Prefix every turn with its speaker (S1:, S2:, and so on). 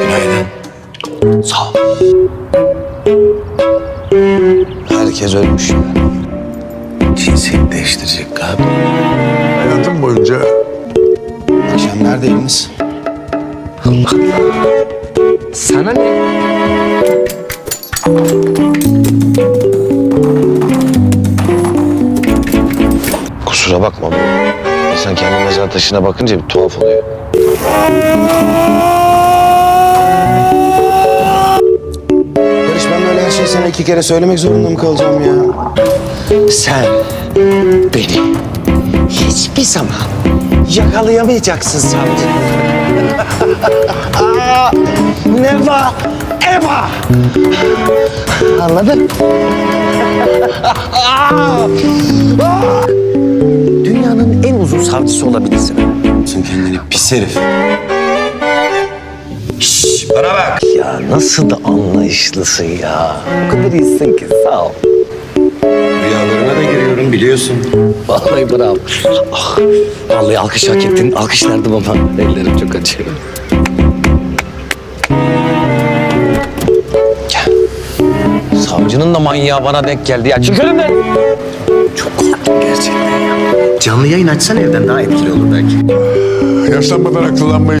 S1: Günaydın.
S2: Sağ ol. Herkes ölmüş ya. Cinsiyet değiştirecek galiba.
S1: Hayatım boyunca
S2: Akşam neredeydiniz?
S3: Sana ne?
S2: Kusura bakma. İnsan kendi mezar taşına bakınca bir tuhaf oluyor. Barış ben böyle her şeyi sana iki kere söylemek zorunda mı kalacağım ya?
S3: Sen beni hiçbir zaman yakalayamayacaksın savcı. Neva, Eva. Anladın? Uzun savcısı olabilirsin.
S2: Sen kendini pis herif. Şşş bana bak.
S3: Ya nasıl da anlayışlısın ya. O kadar iyisin ki sağ ol.
S2: Rüyalarına da giriyorum biliyorsun.
S3: Vallahi bravo. Ah, vallahi alkış hak ettin. Alkışlardım ama ellerim çok acıyor. Savcının da manyağı bana denk geldi ya. Çık önümden. Çok korktum gerçekten. Canlı yayın açsan evden daha etkili olur belki.
S1: yaşlanmadan akıllanmayı